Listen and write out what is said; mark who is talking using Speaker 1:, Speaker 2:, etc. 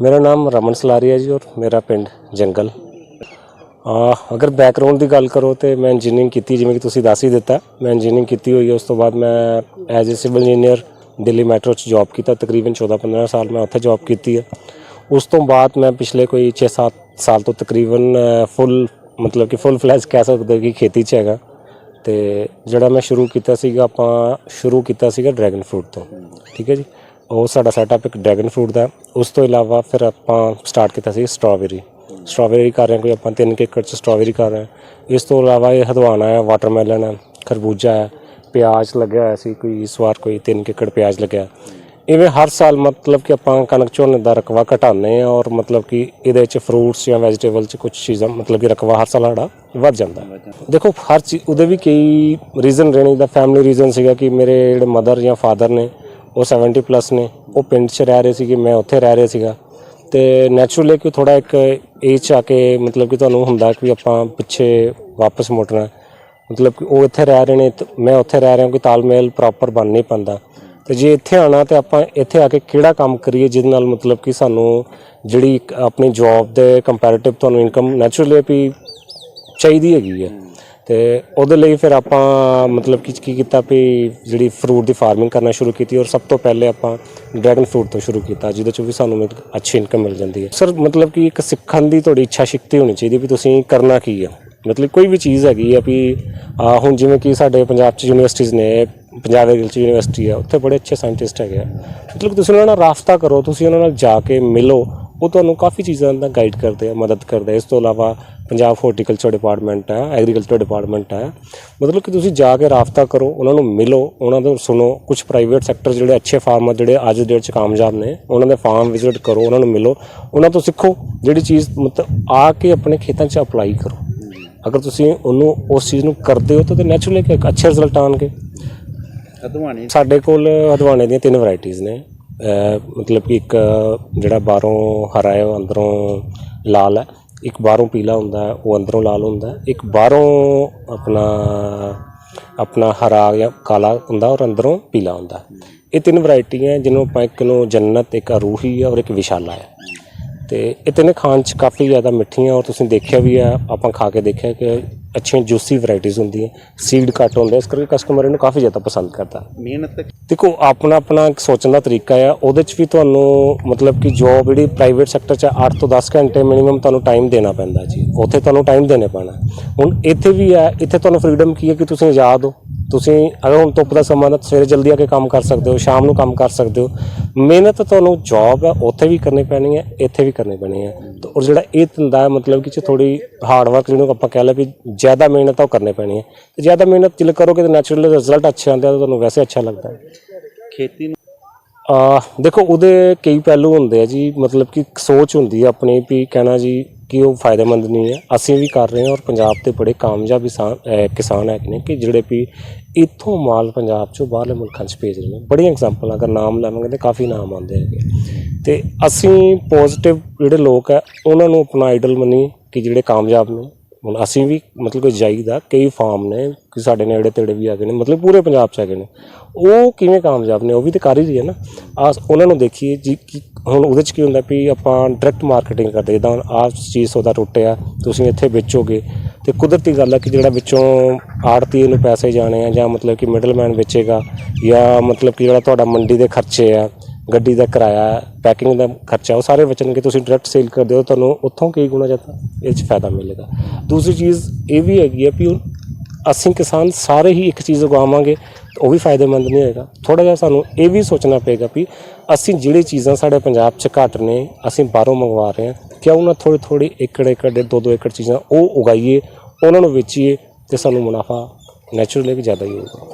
Speaker 1: ਮੇਰਾ ਨਾਮ ਰਮਨ ਸਲਾਰੀ ਹੈ ਜੀ ਔਰ ਮੇਰਾ ਪਿੰਡ ਜੰਗਲ। ਅਗਰ ਬੈਕਗ੍ਰਾਉਂਡ ਦੀ ਗੱਲ ਕਰੋ ਤੇ ਮੈਂ ਇੰਜੀਨੀਅਰਿੰਗ ਕੀਤੀ, ਜਿਵੇਂ ਕਿ ਤੁਸੀਂ ਦੱਸ ਹੀ ਦਿੱਤਾ। ਮੈਂ ਇੰਜੀਨੀਅਰਿੰਗ ਕੀਤੀ ਹੋਈ ਹੈ, ਉਸ ਤੋਂ ਬਾਅਦ ਮੈਂ as a civil engineer Delhi metro 'ਚ ਜੌਬ ਕੀਤਾ, ਤਕਰੀਬਨ 14-15 ਸਾਲ ਮੈਂ ਉੱਥੇ ਜੌਬ ਕੀਤੀ ਹੈ। ਉਸ ਤੋਂ ਬਾਅਦ ਮੈਂ ਪਿਛਲੇ ਕੋਈ 6-7 ਸਾਲ ਤੋਂ ਤਕਰੀਬਨ ਫੁੱਲ ਮਤਲਬ ਕਿ ਫੁੱਲ ਫਲੈਸ਼ ਕਹਿ ਸਕਦੇ ਕਿ ਖੇਤੀ 'ਚ ਹੈਗਾ। ਤੇ ਜਿਹੜਾ ਮੈਂ ਸ਼ੁਰੂ ਕੀਤਾ ਸੀਗਾ, ਆਪਾਂ ਸ਼ੁਰੂ ਕੀਤਾ ਸੀਗਾ ਡਰੈਗਨ ਫਰੂਟ ਤੋਂ। ਠੀਕ ਹੈ ਜੀ? ਉਹ ਸਾਡਾ ਸੈਟਅਪ ਇੱਕ ਡਰੈਗਨ ਫਰੂਟ ਦਾ। ਉਸ ਤੋਂ ਇਲਾਵਾ ਫਿਰ ਆਪਾਂ ਸਟਾਰਟ ਕੀਤਾ ਸੀ ਸਟ੍ਰਾਬੇਰੀ ਸਟ੍ਰਾਬੇਰੀ ਕਰ ਰਹੇ ਹਾਂ ਕੋਈ ਆਪਾਂ 3 ਏਕੜ ਚ ਸਟ੍ਰਾਬੇਰੀ ਕਰ ਰਹੇ ਹਾਂ। ਇਸ ਤੋਂ ਇਲਾਵਾ ਇਹ ਹਦਵਾਣਾ ਹੈ ਵਾਟਰਮੈਲਨ ਹੈ, ਖਰਬੂਜਾ ਹੈ, ਪਿਆਜ਼ ਲੱਗਿਆ ਹੋਇਆ ਸੀ ਕੋਈ ਇਸ ਵਾਰ ਕੋਈ 3 ਏਕੜ ਪਿਆਜ਼ ਲੱਗਿਆ। ਇਵੇਂ ਹਰ ਸਾਲ ਮਤਲਬ ਕਿ ਆਪਾਂ ਕਣਕ ਝੋਨੇ ਦਾ ਰਕਬਾ ਘਟਾਉਂਦੇ ਆ ਔਰ ਮਤਲਬ ਕਿ ਇਹਦੇ ਵਿੱਚ ਫਰੂਟਸ ਜਾਂ ਵੈਜੀਟੇਬਲ ਚ ਕੁਝ ਚੀਜ਼ਾਂ ਮਤਲਬ ਕਿ ਰਕਬਾ ਹਰ ਸਾਲ ਸਾਡਾ ਵੱਧ ਜਾਂਦਾ ਦੇਖੋ ਹਰ ਚੀਜ਼ ਉਹਦੇ ਵੀ ਕਈ ਰੀਜ਼ਨ ਰਹਿਣੇ ਦਾ ਫੈਮਿਲੀ ਰੀਜ਼ਨ ਸੀਗਾ ਕਿ ਮੇਰੇ ਜਿਹੜੇ ਮਦਰ ਜਾਂ ਫਾਦਰ ਨੇ ਉਹ 70 ਪਲੱਸ ਨੇ। ਉਹ ਪਿੰਡ 'ਚ ਰਹਿ ਰਹੇ ਸੀਗੇ, ਮੈਂ ਉੱਥੇ ਰਹਿ ਰਿਹਾ ਸੀਗਾ। ਤੇ ਨੈਚੁਰਲੀ ਕਿ ਥੋੜਾ ਇੱਕ ਏਜ 'ਚ ਆ ਕੇ ਮਤਲਬ ਕਿ ਤੁਹਾਨੂੰ ਹੁੰਦਾ ਕਿ ਆਪਾਂ ਪਿੱਛੇ ਵਾਪਸ ਮੁੜਨਾ ਮਤਲਬ ਕਿ ਉਹ ਇੱਥੇ ਰਹਿ ਰਹੇ ਨੇ ਮੈਂ ਉੱਥੇ ਰਹਿ ਰਿਹਾ ਕਿ ਤਾਲਮੇਲ ਪ੍ਰੋਪਰ ਬਣ ਨਹੀਂ ਪਾਉਂਦਾ ਤੇ ਜੇ ਇੱਥੇ ਆਣਾ ਤੇ ਆਪਾਂ ਇੱਥੇ ਆ ਕੇ ਕਿਹੜਾ ਕੰਮ ਕਰੀਏ ਜਿਹਦੇ ਨਾਲ ਮਤਲਬ ਕਿ ਸਾਨੂੰ ਜਿਹੜੀ ਆਪਣੀ ਜੌਬ ਦੇ ਕੰਪੈਰੀਟਿਵ ਤੁਹਾਨੂੰ ਇਨਕਮ ਨੈਚੁਰਲੀ ਵੀ ਚਾਹੀਦੀ ਹੈਗੀ ਹੈ। ਤੇ ਉਹਦੇ ਲਈ ਫਿਰ ਆਪਾਂ ਮਤਲਬ ਕਿ ਕੀ ਕੀਤਾ ਵੀ ਜਿਹੜੀ ਫਰੂਟ ਦੀ ਫਾਰਮਿੰਗ ਕਰਨਾ ਸ਼ੁਰੂ ਕੀਤੀ ਔਰ ਸਭ ਤੋਂ ਪਹਿਲੇ ਆਪਾਂ ਡਰੈਗਨ ਫਰੂਟ ਤੋਂ ਸ਼ੁਰੂ ਕੀਤਾ, ਜਿਹਦੇ ਚੋਂ ਵੀ ਸਾਨੂੰ ਇੱਕ ਅੱਛੀ ਇਨਕਮ ਮਿਲ ਜਾਂਦੀ ਹੈ। ਸਰ ਮਤਲਬ ਕਿ ਇੱਕ ਸਿੱਖਣ ਦੀ ਤੁਹਾਡੀ ਇੱਛਾ ਸ਼ਕਤੀ ਹੋਣੀ ਚਾਹੀਦੀ ਵੀ ਤੁਸੀਂ ਕਰਨਾ ਕੀ ਹੈ ਮਤਲਬ ਕੋਈ ਵੀ ਚੀਜ਼ ਹੈਗੀ ਆ ਵੀ ਹੁਣ ਜਿਵੇਂ ਕਿ ਸਾਡੇ ਪੰਜਾਬ 'ਚ ਯੂਨੀਵਰਸਿਟੀਜ਼ ਨੇ, ਪੰਜਾਬ ਐਗਰੀਕਲਚਰ ਯੂਨੀਵਰਸਿਟੀ ਆ, ਉੱਥੇ ਬੜੇ ਅੱਛੇ ਸਾਇੰਟਿਸਟ ਹੈਗੇ ਆ। ਮਤਲਬ ਕਿ ਤੁਸੀਂ ਉਹਨਾਂ ਨਾਲ ਰਾਫਤਾ ਕਰੋ, ਤੁਸੀਂ ਉਹਨਾਂ ਨਾਲ ਜਾ ਕੇ ਮਿਲੋ ਉਹ ਤੁਹਾਨੂੰ ਕਾਫੀ ਚੀਜ਼ਾਂ ਦਾ ਗਾਈਡ ਕਰਦੇ ਆ ਮਦਦ ਕਰਦੇ ਆ। ਇਸ ਤੋਂ ਇਲਾਵਾ ਪੰਜਾਬ ਹਾਰਟੀਕਲਚਰ ਡਿਪਾਰਟਮੈਂਟ ਹੈ ਐਗਰੀਕਲਚਰ ਡਿਪਾਰਟਮੈਂਟ ਹੈ ਮਤਲਬ ਕਿ ਤੁਸੀਂ ਜਾ ਕੇ ਰਾਫਤਾ ਕਰੋ ਉਹਨਾਂ ਨੂੰ ਮਿਲੋ ਉਹਨਾਂ ਤੋਂ ਸੁਣੋ। ਕੁਝ ਪ੍ਰਾਈਵੇਟ ਸੈਕਟਰ ਜਿਹੜੇ ਅੱਛੇ ਫਾਰਮਰ ਜਿਹੜੇ ਅੱਜ ਦੀ ਡੇਟ 'ਚ ਕਾਮਯਾਬ ਨੇ ਉਹਨਾਂ ਦੇ ਫਾਰਮ ਵਿਜ਼ਿਟ ਕਰੋ ਉਹਨਾਂ ਨੂੰ ਮਿਲੋ। ਉਹਨਾਂ ਤੋਂ ਸਿੱਖੋ ਜਿਹੜੀ ਚੀਜ਼ ਮਤਲਬ ਆ ਕੇ ਆਪਣੇ ਖੇਤਾਂ 'ਚ ਅਪਲਾਈ ਕਰੋ। ਅਗਰ ਤੁਸੀਂ ਉਹਨੂੰ ਉਸ ਚੀਜ਼ ਨੂੰ ਕਰਦੇ ਹੋ ਤਾਂ ਤੇ ਨੈਚੁਰਲੀ ਇੱਕ ਅੱਛੇ ਰਿਜ਼ਲਟ ਆਉਣਗੇ।
Speaker 2: ਹਦਵਾਣੀ
Speaker 1: ਸਾਡੇ ਕੋਲ ਹਦਵਾਣੇ ਦੀਆਂ ਤਿੰਨ ਵੈਰਾਈਟੀਆਂ ਨੇ। ਮਤਲਬ ਕਿ ਇੱਕ ਜਿਹੜਾ ਬਾਹਰੋਂ ਹਰਾ ਹੈ ਉਹ ਅੰਦਰੋਂ ਲਾਲ ਹੈ। ਇੱਕ ਬਾਹਰੋਂ ਪੀਲਾ ਹੁੰਦਾ ਹੈ, ਉਹ ਅੰਦਰੋਂ ਲਾਲ ਹੁੰਦਾ ਇੱਕ ਬਾਹਰੋਂ ਆਪਣਾ ਆਪਣਾ ਹਰਾ ਜਾਂ ਕਾਲਾ ਹੁੰਦਾ ਔਰ ਅੰਦਰੋਂ ਪੀਲਾ ਹੁੰਦਾ ਇਹ ਤਿੰਨ ਵੈਰਾਈਟੀਆਂ ਜਿਹਨੂੰ ਆਪਾਂ ਇੱਕ ਨੂੰ ਜੰਨਤ, ਇੱਕ ਅਰੂਹੀ ਹੈ ਔਰ ਇੱਕ ਵਿਸ਼ਾਲਾ ਹੈ। ਤੇ ਇਹ ਤਿੰਨੇ ਖਾਣ ਚ ਕਾਫੀ ਜ਼ਿਆਦਾ ਮਿੱਠੀਆਂ ਔਰ ਤੁਸੀਂ ਦੇਖਿਆ ਵੀ ਆ ਆਪਾਂ ਖਾ ਕੇ ਦੇਖਿਆ ਕਿ ਅੱਛੀਆਂ ਜੂਸੀ ਵੈਰਾਈਟੀਆਂ ਹੁੰਦੀਆਂ ਸੀਡ ਘੱਟ ਹੁੰਦੇ ਇਸ ਕਰਕੇ ਕਸਟਮਰ ਇਹਨੂੰ ਕਾਫੀ ਜ਼ਿਆਦਾ ਪਸੰਦ ਕਰਦਾ।
Speaker 2: ਮਿਹਨਤ
Speaker 1: ਦੇਖੋ ਆਪਣਾ ਆਪਣਾ ਇੱਕ ਸੋਚਣ ਦਾ ਤਰੀਕਾ ਆ ਉਹਦੇ ਚ ਵੀ ਤੁਹਾਨੂੰ ਮਤਲਬ ਕਿ ਜੋਬ ਜਿਹੜੀ ਪ੍ਰਾਈਵੇਟ ਸੈਕਟਰ ਚ 8 ਤੋਂ 10 ਘੰਟੇ ਮਿਨੀਮਮ ਤੁਹਾਨੂੰ ਟਾਈਮ ਦੇਣਾ ਪੈਂਦਾ ਜੀ ਉੱਥੇ ਤੁਹਾਨੂੰ ਟਾਈਮ ਦੇਣੇ ਪੈਣਾ। ਹੁਣ ਇੱਥੇ ਵੀ ਆ ਇੱਥੇ ਤੁਹਾਨੂੰ ਫ੍ਰੀडम ਕੀ ਹੈ ਕਿ ਤੁਸੀਂ ਆਜ਼ਾਦ ਹੋ? ਤੁਸੀਂ ਅਗਰ ਹੁਣ ਧੁੱਪ ਦਾ ਸਮਾਂ ਤਾਂ ਸਵੇਰੇ ਜਲਦੀ ਆ ਕੇ ਕੰਮ ਕਰ ਸਕਦੇ ਹੋ ਸ਼ਾਮ ਨੂੰ ਕੰਮ ਕਰ ਸਕਦੇ ਹੋ। ਮਿਹਨਤ ਤੁਹਾਨੂੰ ਜੌਬ ਹੈ ਉੱਥੇ ਵੀ ਕਰਨੀ ਪੈਣੀ ਹੈ ਇੱਥੇ ਵੀ ਕਰਨੀ ਪੈਣੀ ਹੈ ਤੇ ਔਰ ਜਿਹੜਾ ਇਹ ਧੰਦਾ ਹੈ ਮਤਲਬ ਕਿ ਚ ਥੋੜੀ ਹਾਰਡ ਵਰਕ ਜਿਹਨੂੰ ਆਪਾਂ ਕਹਿ ਲਏ ਵੀ ਜ਼ਿਆਦਾ ਮਿਹਨਤ ਆ ਉਹ ਕਰਨੀ ਪੈਣੀ ਹੈ ਤੇ ਜ਼ਿਆਦਾ ਮਿਹਨਤ ਜਿਲ ਕਰੋਗੇ ਤਾਂ ਨੈਚੁਰਲ ਰਿਜ਼ਲਟ ਅੱਛੇ ਆਉਂਦੇ ਆ ਤੁਹਾਨੂੰ ਵੈਸੇ ਅੱਛਾ ਲੱਗਦਾ। ਹੈ
Speaker 2: ਖੇਤੀ ਨੂੰ
Speaker 1: ਆ ਦੇਖੋ ਉਹਦੇ ਕਈ ਪਹਿਲੂ ਹੁੰਦੇ ਆ ਜੀ ਮਤਲਬ ਕਿ ਸੋਚ ਹੁੰਦੀ ਹੈ ਆਪਣੀ ਵੀ ਕਹਿਣਾ ਜੀ ਕਿ ਉਹ ਫਾਇਦੇਮੰਦ ਨਹੀਂ ਹੈ। ਅਸੀਂ ਵੀ ਕਰ ਰਹੇ ਹਾਂ ਔਰ ਪੰਜਾਬ ਦੇ ਬੜੇ ਕਾਮਯਾਬ ਕਿਸਾਨ ਕਿਸਾਨ ਹੈਗੇ ਨੇ ਕਿ ਜਿਹੜੇ ਵੀ ਇੱਥੋਂ ਮਾਲ ਪੰਜਾਬ ਚੋਂ ਬਾਹਰਲੇ ਮੁਲਕਾਂ 'ਚ ਭੇਜ ਰਹੇ ਨੇ। ਬੜੀਆਂ ਐਗਜ਼ਾਮਪਲਾਂ ਅਗਰ ਨਾਮ ਲਵਾਂਗੇ ਤਾਂ ਕਾਫੀ ਨਾਮ ਆਉਂਦੇ ਹੈਗੇ। ਤੇ ਅਸੀਂ ਪੋਜ਼ਿਟਿਵ ਜਿਹੜੇ ਲੋਕ ਹੈ, ਉਹਨਾਂ ਨੂੰ ਆਪਣਾ ਆਈਡਲ ਮੰਨੀ ਕਿ ਜਿਹੜੇ ਕਾਮਯਾਬ ਨੇ। ਹੁਣ ਅਸੀਂ ਵੀ ਮਤਲਬ ਕਿ ਜਾਈਦਾ ਕਈ ਫਾਰਮ ਨੇ ਕਿ ਸਾਡੇ ਨੇੜੇ ਤੇੜੇ ਵੀ ਹੈਗੇ ਨੇ, ਮਤਲਬ ਪੂਰੇ ਪੰਜਾਬ 'ਚ ਹੈਗੇ ਨੇ। ਉਹ ਕਿਵੇਂ ਕਾਮਯਾਬ ਨੇ, ਉਹ ਵੀ ਤੇ ਕਰ ਹੀ ਰਹੀ ਹੈ ਨਾ। ਆ ਉਹਨਾਂ ਨੂੰ ਦੇਖੀਏ ਜੀ ਕਿ ਹੁਣ ਉਹਦੇ 'ਚ ਕੀ ਹੁੰਦਾ ਵੀ ਆਪਾਂ ਡਾਇਰੈਕਟ ਮਾਰਕੀਟਿੰਗ ਕਰਦੇ ਜਿੱਦਾਂ ਹੁਣ ਆਹ ਚੀਜ਼ ਸੌਦਾ ਟੁੱਟਿਆ, ਤੁਸੀਂ ਇੱਥੇ ਵੇਚੋਗੇ। ਤੇ ਕੁਦਰਤੀ ਗੱਲ ਹੈ ਕਿ ਜਿਹੜਾ ਵਿੱਚੋਂ ਆੜਤੀ ਨੂੰ ਪੈਸੇ ਜਾਣੇ ਆ ਜਾਂ ਮਤਲਬ ਕਿ ਮਿਡਲਮੈਨ ਵੇਚੇਗਾ, ਜਾਂ ਮਤਲਬ ਕਿ ਜਿਹੜਾ ਤੁਹਾਡਾ ਮੰਡੀ ਦੇ ਖਰਚੇ ਆ, ਗੱਡੀ ਦਾ ਕਿਰਾਇਆ ਪੈਕਿੰਗ ਦਾ ਖਰਚਾ, ਉਹ ਸਾਰੇ ਬਚਣਗੇ ਤੁਸੀਂ ਡਾਇਰੈਕਟ ਸੇਲ ਕਰਦੇ ਹੋ, ਤੁਹਾਨੂੰ ਉੱਥੋਂ ਕਈ ਗੁਣਾ ਜ਼ਿਆਦਾ ਇਹ 'ਚ ਫਾਇਦਾ ਮਿਲੇਗਾ। ਦੂਸਰੀ ਚੀਜ਼ ਇਹ ਵੀ ਹੈਗੀ ਹੈ ਵੀ ਹੁਣ ਅਸੀਂ ਕਿਸਾਨ ਸਾਰੇ ਹੀ ਇੱਕ ਚੀਜ਼ ਉਗਾਵਾਂਗੇ, ਤਾਂ ਉਹ ਵੀ ਫਾਇਦੇਮੰਦ ਨਹੀਂ ਹੋਏਗਾ। ਥੋੜਾ ਜਿਹਾ ਸਾਨੂੰ ਇਹ ਵੀ ਸੋਚਣਾ ਪਏਗਾ ਵੀ ਅਸੀਂ ਜਿਹੜੀ ਚੀਜ਼ਾਂ ਸਾਡੇ ਪੰਜਾਬ 'ਚ ਘੱਟ ਨੇ, ਅਸੀਂ ਬਾਹਰੋਂ ਮੰਗਵਾ ਰਹੇ ਹਾਂ, ਕਿਉਂ ਨਾ ਥੋੜੀ ਥੋੜੀ ਏਕੜ ਏਕੜ, ਦੇ ਦੋ ਦੋ ਏਕੜ ਚੀਜ਼ਾਂ ਉਹ ਉਗਾਈਏ, ਉਹਨਾਂ ਨੂੰ ਵੇਚੀਏ, ਤੇ ਸਾਨੂੰ ਮੁਨਾਫਾ ਨੈਚੁਰਲੀ ਵੀ ਜ਼ਿਆਦਾ ਹੀ ਹੋਊਗਾ।